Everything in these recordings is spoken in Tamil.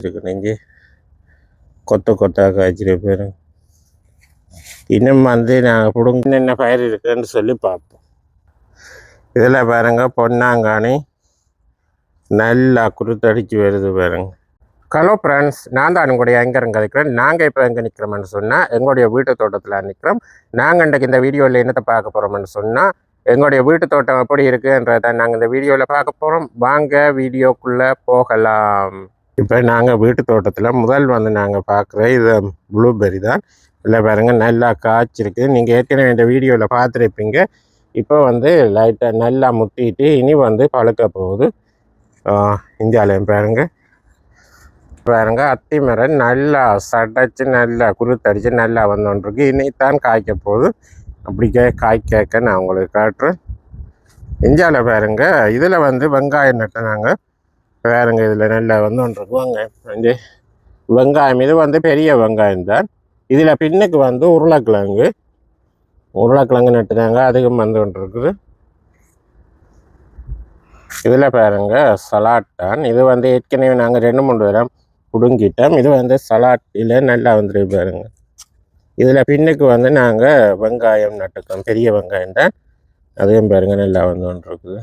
இருக்கு நெஞ்சு கொத்து கொத்தாக காய்ச்சிருப்பேன் இன்னும் வந்து நாங்கள் பிடுங்க என்ன பயிர் இருக்குதுன்னு சொல்லி பார்ப்போம். இதில் பாருங்க பொன்னாங்கானி நல்லா குருத்தடிச்சு வருது பாருங்க. ஹலோ ஃப்ரெண்ட்ஸ் நான் தான் உங்களுடைய எங்கே கதைக்கிறேன். நாங்கள் இப்போ எங்கே நிற்கிறோம்னு சொன்னால் எங்களுடைய வீட்டு தோட்டத்தில் நிற்கிறோம் நாங்கள் இன்றைக்கு இந்த வீடியோவில் என்னத்தை பார்க்க போகிறோம்னு சொன்னால் எங்களுடைய வீட்டு தோட்டம் எப்படி இருக்குன்றதை நாங்கள் இந்த வீடியோவில் பார்க்க போகிறோம் வாங்க வீடியோக்குள்ளே போகலாம். இப்போ நாங்கள் வீட்டு தோட்டத்தில் முதல் வந்து நாங்கள் பார்க்குற இது ப்ளூபெர்ரி தான். இல்லை பாருங்கள் நல்லா காய்ச்சிருக்கு. நீங்கள் ஏற்கனவே இந்த வீடியோவில் பார்த்துருப்பீங்க இப்போ வந்து லைட்டாக நல்லா முட்டிட்டு இனி வந்து பழுக்க போகுது. இந்தியாவிலையும் பாருங்கள் பாருங்க. அத்தி மரம் நல்லா சடைச்சு நல்லா குருத்தடிச்சு நல்லா வந்துருக்கு இனித்தான் காய்க்க போகுது. அப்படி கே காய் கேட்க நான் உங்களுக்கு காட்டுறேன். இந்தியாவில் பாருங்க இதில் வந்து வெங்காயம் நட்டினாங்க. பாருங்க இதில் நல்லா வந்து ஒன்றுருக்கு வெங்காயம் வந்து வெங்காயம் இது வந்து பெரிய வெங்காயம் தான். இதில் பின்னுக்கு வந்து உருளைக்கிழங்கு. உருளைக்கிழங்கு நட்டுனாங்க அதிகம் வந்து ஒன்று இருக்குது இதில் பாருங்க சலாட்டான் இது வந்து ஏற்கனவே நாங்கள் ரெண்டு மூணு தரம் பிடுங்கிட்டோம். இது வந்து சலாட்டில் நல்லா வந்துருக்கு பாருங்க. இதில் பின்னுக்கு வந்து நாங்கள் வெங்காயம் நட்டுக்கோம். பெரிய வெங்காயம் தான். அதையும் பாருங்க நல்லா வந்து ஒன்று இருக்குது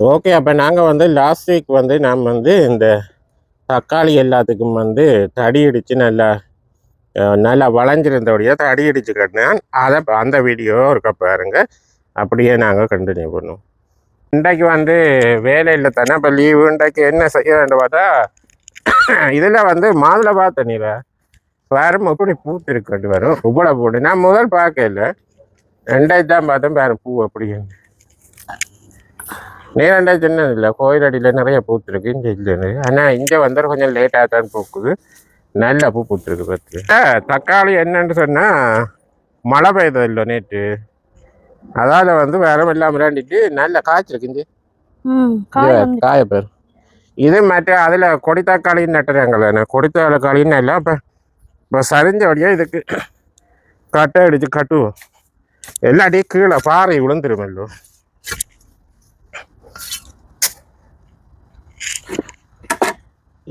ஓகே அப்போ நாங்கள் வந்து லாஸ்ட் வீக் வந்து நாம் வந்து இந்த தக்காளி எல்லாத்துக்கும் வந்து தடி அடித்து நல்லா நல்லா வளைஞ்சிருந்தபடியாக தடி அடித்து கட்டினேன். அதை அந்த வீடியோ இருக்க பாருங்க. அப்படியே நாங்கள் கண்டினியூ பண்ணுவோம். இன்றைக்கு வந்து வேலை இல்லை தானே இப்போ லீவு இன்றைக்கு என்ன செய்ய வேண்டும் பார்த்தா இதில் வந்து மாதுளை பார்த்தனில வரும் எப்படி பூத்திருக்கட்டு வரும் உப்பளை போட்டு நான் முதல் பார்க்கல. ரெண்டாயிரத்தி தான் பார்த்தேன் பாரு பூ அப்படின்னு நீ ரெண்டாயிரத்தி சின்னது இல்லை கோயில் அடியில் நிறைய பூத்துருக்கு இங்கே இல்லைன்னு ஆனால் இங்கே வந்து கொஞ்சம் லேட்டாக தான் பூக்குது. நல்ல பூ பூத்துருக்கு பார்த்து. தக்காளி என்னன்னு சொன்னால் மழை பெய்தது இல்லை நேற்று அதால் வந்து வேற எல்லாம் விளையாண்டிட்டு நல்ல காய்ச்சிருக்கு இங்கே காய் பேர். இது மற்ற அதில் கொடி தக்காளின்னு நட்டுறாங்கல்ல கொடி தக்காளின்னு இல்லை இப்போ இப்போ சரிஞ்ச வழியாக இதுக்கு கட்டை அடித்து கட்டுவோம். எல்லாட்டி கீழே பாறை விழுந்துருமல்லோ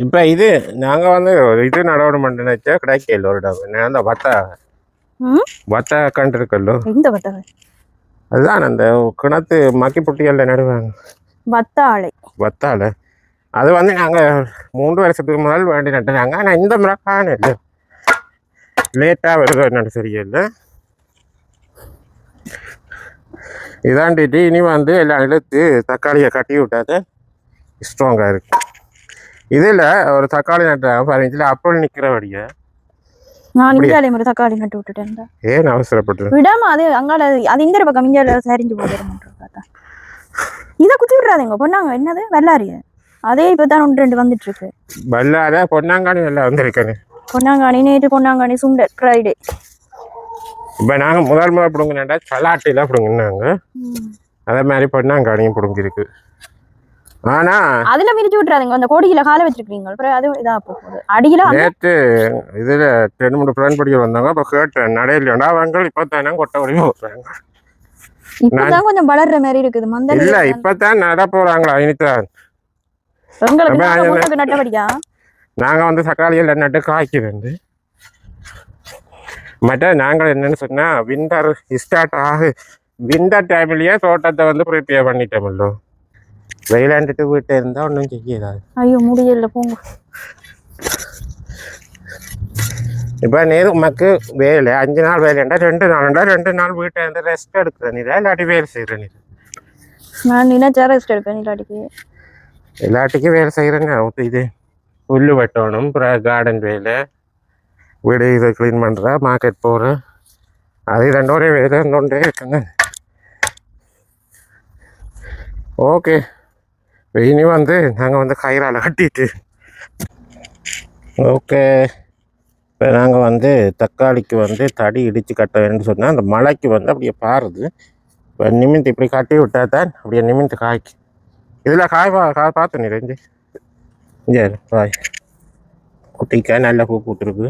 இப்போ இது நாங்கள் வந்து இது நடவடிக்கை நினச்சா கிடைக்கல ஒரு நான் அந்த வத்த வத்த கண்டு இருக்கல்லோ. எந்த வத்தலை அதுதான் அந்த கிணத்து மக்கி புட்டிகளில் நடுவாங்க. வத்தாழை வத்தால அது வந்து நாங்கள் மூன்று வருஷத்துக்கு முதல் வேண்டி நட்டுனாங்க. ஆனால் இந்த முறை காணல லேட்டாக வருது என்னன்னு தெரியல. இதாண்டிட்டு இனி வந்து எல்லாம் இழுத்து தக்காளியை கட்டி விட்டாத ஸ்ட்ராங்காக இருக்கு. இதில் ஒரு தக்காளி நட்டுறாங்க பாருங்க இதில் அப்பள் நிற்கிறபடிய நான் அப்படியா? இந்தியாலே ஒரு தக்காளி நட்டு விட்டுட்டேன் தான். ஏன் அவசரப்பட்டு விடாம அது அங்கால அது இந்த பக்கம் இந்தியால சரிஞ்சு போயிடும் இதை குத்தி விடுறாதீங்க பொண்ணாங்க என்னது? வெள்ளாரிய அதே இப்பதான் ஒன்று ரெண்டு வந்துட்டு இருக்கு பல்லாத பொன்னாங்கானி எல்லாம் வந்திருக்கேன்னு. பொன்னாங்கானி நேற்று பொன்னாங்கானி சுண்டல் ஃப்ரைடே இப்போ நாங்கள் முதல் முறை பிடுங்கினாண்டா சலாட்டிலாம் பிடுங்கினாங்க. அதே மாதிரி பொன்னாங்கானியும் பிடுங்கிருக்கு ஆனால் அதுல மிதிச்சு விட்டுறாதீங்க. அந்த கோடியில காலை வச்சிருக்கீங்க. அப்புறம் அது இதா போகுது. அடியில நேற்று இதில் ரெண்டு மூணு ஃப்ரெண்ட் படிக்க வந்தாங்க. அப்போ கேட்டேன் நடையிலடா அவங்க இப்போ தானே கொட்டை வரையும் போடுறாங்க இப்பதான் கொஞ்சம் வளர்ற மாதிரி இருக்குது. மந்த இல்லை இப்போ தான் நட நாங்க அது- முன்னுக்கு நட்டபடியா நாங்கள் வந்து தக்காளி எல்லாம் நட்டு காய்க்குது மற்ற நாங்கள் என்னன்னு சொன்னால் விண்டர் ஸ்டார்ட் ஆகு. விண்டர் டைம்லேயே தோட்டத்தை வந்து ப்ரிப்பேர் பண்ணிட்டோமல்லோ வெயிலாண்டுட்டு வீட்டை இருந்தால் ஒன்றும் செய்யாது ஐயோ முடியல போங்க. இப்போ நேரு உமக்கு வேலை அஞ்சு நாள் வேலைண்டா ரெண்டு நாள்ண்டா ரெண்டு நாள் வீட்டை இருந்து ரெஸ்ட் எடுக்கிற நீரா இல்லாட்டி வேலை செய்கிற நீர் நான் நினைச்சா ரெஸ்ட் எடுப்பேன் இல்லாட்டிக்கு. எல்லாத்துக்கும் வேலை செய்கிறேங்க இது. புல் வெட்டணும் அப்புறம் கார்டன் வேலை. வீடு இதை க்ளீன் பண்ணுற மார்க்கெட் போகிற அது ரெண்டு ஒரே வேலை இருந்தோண்டே இருக்குங்க ஓகே இனி வந்து நாங்கள் வந்து கயிறால் கட்டிட்டு ஓகே இப்போ நாங்கள் வந்து தக்காளிக்கு வந்து தடி இடித்து கட்ட வேணும்னு சொன்னால் அந்த மழைக்கு வந்து அப்படியே பாருது இப்போ நிமிந்து இப்படி கட்டி விட்டால் தான் அப்படியே நிமிந்து காய்க்கு இதில் காய் பா காய் பார்த்து நீ ரெஞ்சு இங்கே காய் குட்டிக்காய் நல்ல பூ பூத்துருக்கு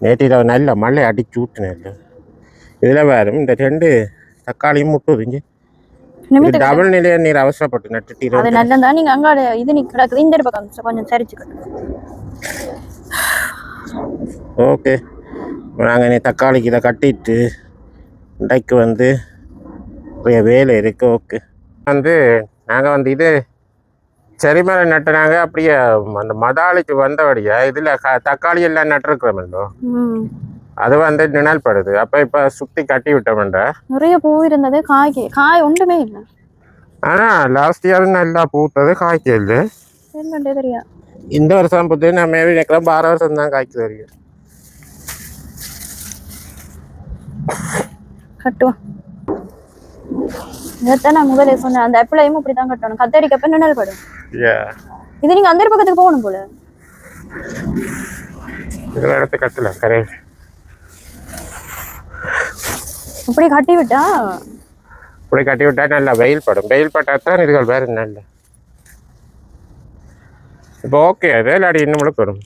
நேற்று நல்ல மழை அடிச்சு ஊற்றுனேன் இதில் வேறு இந்த ரெண்டு தக்காளியும் முட்டுதுங்க நிலைய நீர் அவசரப்பட்டு நட்டுட்டு அது இருபது நல்லதா? நீங்க அங்காட இது நீ கிடக்குது. இந்த பக்கம் கொஞ்சம் சரிச்சுக்கணும் ஓகே. நாங்கள் நீ தக்காளிக்கு இதை கட்டிட்டு இன்றைக்கு வந்து நிறைய வேலை இருக்குது ஓகே. வந்து நாங்கள் வந்து இது செரிமலை நட்டுனாங்க. அப்படியே அந்த மதாளிக்கு வந்தபடியா இதில் க தக்காளி எல்லாம் நட்டுருக்குறோமல்லோ ம். அது வந்து நிழல் படுது அப்போ இப்போ சுற்றி கட்டி விட்டோம்டா நிறைய பூ இருந்தது காய்க்கு காய் ஒன்றுமே இல்லை. ஆனால் லாஸ்ட் இயர் நல்லா பூத்தது காய்க்கல என்னண்டே தெரியா? இந்த வருஷம் பூத்து நான் மேபி நினைக்கிறேன் பார வருஷம் தான் காய்க்கு தெரியும் கட்டுவோம் இதைத்தான் நான் முதலே சொன்னேன். அந்த ஆப்பிளையும் அப்படி தான் கட்டணும் கத்தரிக்கப்ப நிழல் படும் இது நீங்க அந்த பக்கத்துக்கு போகணும் போல. இதில் இடத்து கட்டல கரை இப்படி கட்டி விட்டா இப்படி கட்டி விட்டா நல்லா வெயில் படும். வெயில் பட்டால் தான் இதுகள் வேறு நல்ல. இப்போ ஓகே அது இல்லாடி இன்னும் வரும்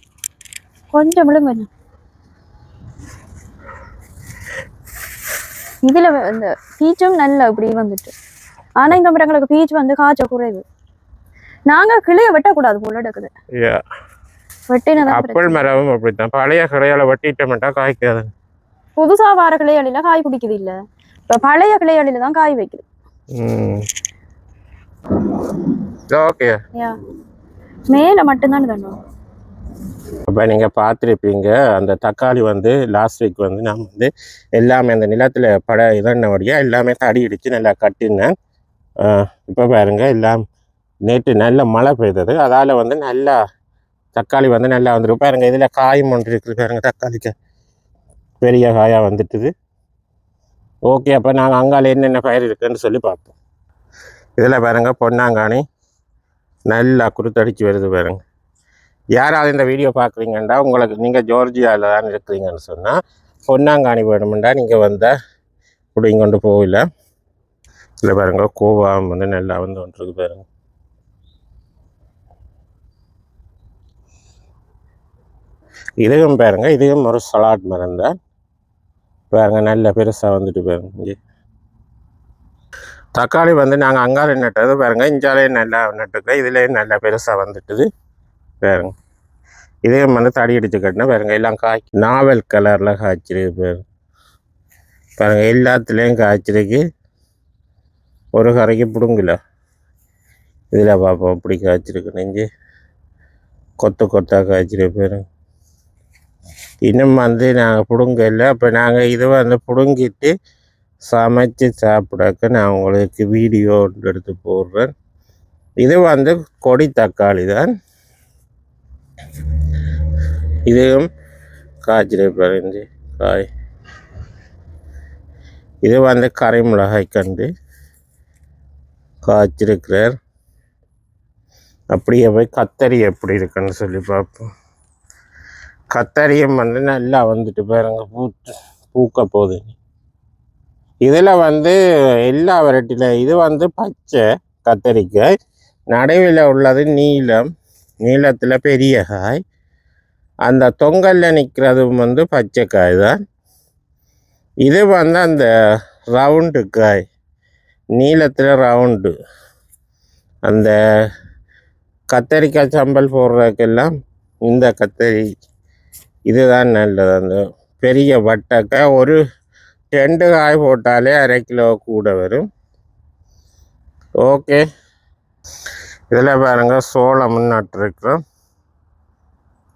கொஞ்சம் விழுங்க கொஞ்சம் இதுல இந்த பீச்சும் நல்ல இப்படி வந்துட்டு. ஆனா இந்த மரங்களுக்கு பீச் வந்து காய்ச்ச குறைவு. நாங்க கிளிய வெட்டக்கூடாது போல எடுக்குது வெட்டினதான் அப்பள் மரமும் அப்படித்தான். பழைய கடையால் வெட்டிட்டோம்ட்டா காய்க்காது. புதுசா வார கிளையாளில காய் பிடிக்குது இல்ல? இப்ப பழைய கிளையாளில தான் காய் வைக்குது. Okay yeah. மேல மட்டும்தான் தண்ணும்? அப்போ நீங்கள் பார்த்துருப்பீங்க அந்த தக்காளி வந்து லாஸ்ட் வீக் வந்து நான் வந்து எல்லாமே அந்த நிலத்தில் பட இதன்னபடியாக எல்லாமே தடி இடித்து நல்லா கட்டினேன் இப்போ பாருங்க எல்லாம் நேற்று நல்ல மழை பெய்தது. அதால் வந்து நல்லா தக்காளி வந்து நல்லா வந்துருக்கு பாருங்க இதில் காயும் ஒன்று இருக்குது பாருங்க தக்காளிக்கு. பெரிய காயாக வந்துட்டுது. ஓகே அப்போ நாங்கள் அங்கால என்னென்ன பயிர் இருக்குன்னு சொல்லி பார்ப்போம். இதில் பாருங்க பொன்னாங்கானி நல்லா குருத்தடிச்சு வருது பாருங்க. யாராவது இந்த வீடியோ பார்க்குறீங்கன்னா உங்களுக்கு நீங்கள் ஜோர்ஜியாவில் தான் இருக்கிறீங்கன்னு சொன்னால் பொன்னாங்காணி வேணுமெண்டா நீங்கள் வந்தால் பிடிங்க கொண்டு போகல. இல்லை பாருங்க கோவம் வந்து நல்லா வந்து வந்துருக்கு பாருங்க. இதுவும் பாருங்க இதுவும் ஒரு சலாட் மரம் தான் பாருங்க நல்ல பெருசாக வந்துட்டு பாருங்க இங்கே. தக்காளி வந்து நாங்கள் அங்கால நட்டது பாருங்க இஞ்சாலையும் நல்லா நட்டுருக்கோம் இதுலேயும் நல்லா பெருசாக வந்துட்டுது பாருங்க. இதே வந்து தடி அடித்து கட்டினா பாருங்க எல்லாம் காய் நாவல் கலரில் காய்ச்சிருக்கு பாருங்க. பாருங்க எல்லாத்துலேயும் காய்ச்சிருக்கு. ஒரு கரைக்கு பிடுங்கல. இதில் பார்ப்போம் இப்படி காய்ச்சிருக்கு நெஞ்சு. கொத்து கொத்தாக காய்ச்சிருக்கு பாருங்க. இன்னும் வந்து நாங்கள் பிடுங்கல. அப்போ நாங்கள் இதை வந்து பிடுங்கிட்டு சமைச்சு சாப்பிடக்க நான் உங்களுக்கு வீடியோ எடுத்து போடுறேன். இது வந்து கொடி தக்காளி தான். இதுவும் காய்ச்சிருப்பார் பறிஞ்சு காய். இது வந்து கரை மிளகாய் கண்டு காய்ச்சிருக்கிறார். அப்படியே போய் கத்தரி எப்படி இருக்குன்னு சொல்லி பார்ப்போம். கத்தரியும் வந்து நல்லா வந்துட்டு பாருங்க பூத்து பூக்க போகுது. இதில் வந்து எல்லா வெரைட்டியில் இது வந்து பச்சை கத்தரிக்காய் நடுவில் உள்ளது நீலம் நீளத்தில் பெரிய காய். அந்த தொங்கலில் நிற்கிறதும் வந்து பச்சைக்காய் தான். இது வந்து அந்த ரவுண்டு காய் நீளத்தில் ரவுண்டு அந்த கத்தரிக்காய் சம்பல் போடுறதுக்கெல்லாம் இந்த கத்தரி இதுதான் நல்லது. அந்த பெரிய வட்டக்காய் ஒரு ரெண்டு காய் போட்டாலே அரை கிலோ கூட வரும். ஓகே. இதில் பாருங்கள் சோளம் நட்டுருக்குறோம்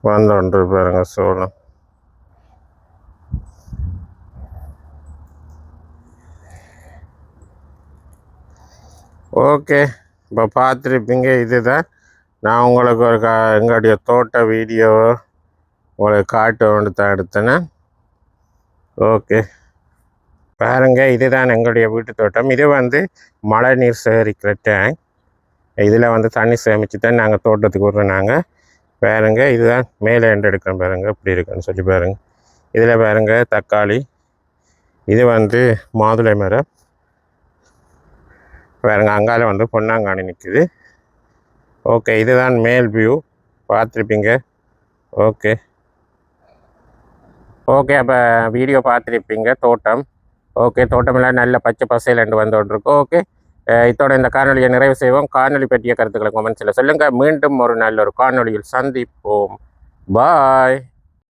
வந்தோன்று பாருங்கள் சோளம். ஓகே. இப்போ பார்த்துருப்பீங்க இதுதான். நான் உங்களுக்கு ஒரு கா எங்களுடைய தோட்ட வீடியோ. உங்களுக்கு காட்டு வேண்டு தான் ஓகே. பாருங்க இதுதான் எங்களுடைய வீட்டு தோட்டம். இது வந்து மழை நீர் சேகரிக்கிற டேங்க் இதில் வந்து தண்ணி சேமித்து தான் நாங்கள் தோட்டத்துக்கு விடுறோம் நாங்கள் பாருங்க இதுதான் மேலே எண்டு எடுக்கிற பாருங்க இப்படி இருக்குன்னு சொல்லி பாருங்க. இதில் பாருங்கள் தக்காளி. இது வந்து மாதுளை மரம். பாருங்க அங்கால வந்து பொன்னாங்காணி நிற்குது ஓகே இதுதான் மேல் வியூ பார்த்துருப்பீங்க. ஓகே. ஓகே அப்போ வீடியோ பார்த்துருப்பீங்க தோட்டம். ஓகே தோட்டமெல்லாம் நல்ல பச்சை பசையிலண்டு வந்துகிட்ருக்கு ஓகே இதோட இந்த காணொலியை நிறைவு செய்வோம். காணொலி பற்றிய கருத்துக்களை கமெண்ட்ஸில் சொல்லுங்கள் மீண்டும் ஒரு நல்ல ஒரு காணொலியில் சந்திப்போம். பாய்